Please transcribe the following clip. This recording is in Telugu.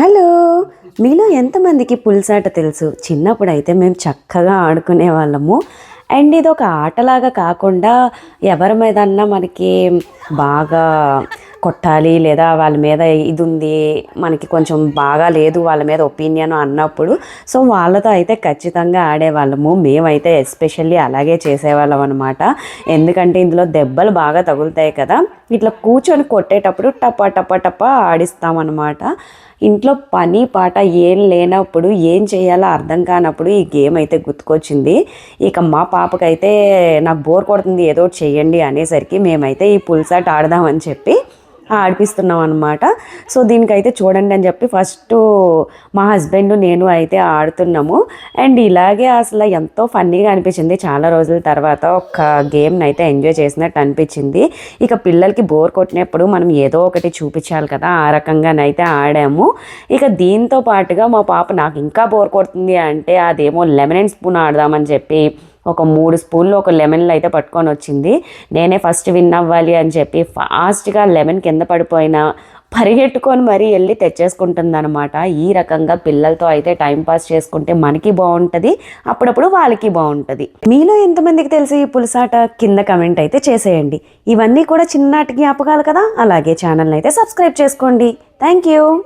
హలో. మీలో ఎంతమందికి పులిసాట తెలుసు? చిన్నప్పుడు అయితే మేము చక్కగా ఆడుకునే వాళ్ళము. అండ్ ఇది ఒక ఆటలాగా కాకుండా ఎవరి మీదన్నా మనకి బాగా కొట్టాలి లేదా వాళ్ళ మీద ఇది ఉంది మనకి కొంచెం బాగా లేదు వాళ్ళ మీద ఒపీనియన్ అన్నప్పుడు సో వాళ్ళతో అయితే ఖచ్చితంగా ఆడేవాళ్ళము. మేమైతే ఎస్పెషల్లీ అలాగే చేసేవాళ్ళం అనమాట ఎందుకంటే ఇందులో దెబ్బలు బాగా తగులుతాయి కదా. ఇట్లా కూర్చొని కొట్టేటప్పుడు టపా టపా టపా ఆడిస్తామన్నమాట. ఇంట్లో పని పాట ఏం లేనప్పుడు ఏం చేయాలో అర్థం కానప్పుడు ఈ గేమ్ అయితే గుర్తుకొచ్చింది. ఇక మా పాపకైతే నాకు బోర్ కొడుతుంది ఏదో ఒకటి అనేసరికి మేమైతే ఈ పుల్సాట్ ఆడదామని చెప్పి ఆడిపిస్తున్నాం అనమాట సో దీనికైతే చూడండి అని చెప్పి ఫస్ట్ మా హస్బెండ్ నేను అయితే ఆడుతున్నాము. అండ్ ఇలాగే అసలు ఎంతో ఫన్నీగా అనిపించింది. చాలా రోజుల తర్వాత ఒక గేమ్ని అయితే ఎంజాయ్ చేసినట్టు అనిపించింది. ఇక పిల్లలకి బోర్ కొట్టినప్పుడు మనం ఏదో ఒకటి చూపించాలి కదా ఆ రకంగానైతే ఆడాము. ఇక దీంతో పాటుగా మా పాప నాకు ఇంకా బోర్ కొడుతుంది అంటే అదేమో లెమన్ అండ్ స్పూన్ ఆడదామని చెప్పి ఒక మూడు స్పూన్లు ఒక లెమన్లు అయితే పట్టుకొని వచ్చింది. నేనే ఫస్ట్ విన్ అవ్వాలి అని చెప్పి ఫాస్ట్గా లెమన్ కింద పడిపోయినా పరిగెట్టుకొని మరీ వెళ్ళి తెచ్చేసుకుంటుందనమాట ఈ రకంగా పిల్లలతో అయితే టైం పాస్ చేసుకుంటే మనకి బాగుంటుంది అప్పుడప్పుడు వాళ్ళకి బాగుంటుంది. మీలో ఎంతమందికి తెలిసి ఈ పులుసాట? కింద కమెంట్ అయితే చేసేయండి. ఇవన్నీ కూడా చిన్నటి జ్ఞాపకాలు కదా? అలాగే ఛానల్ని అయితే సబ్స్క్రైబ్ చేసుకోండి. Thank you.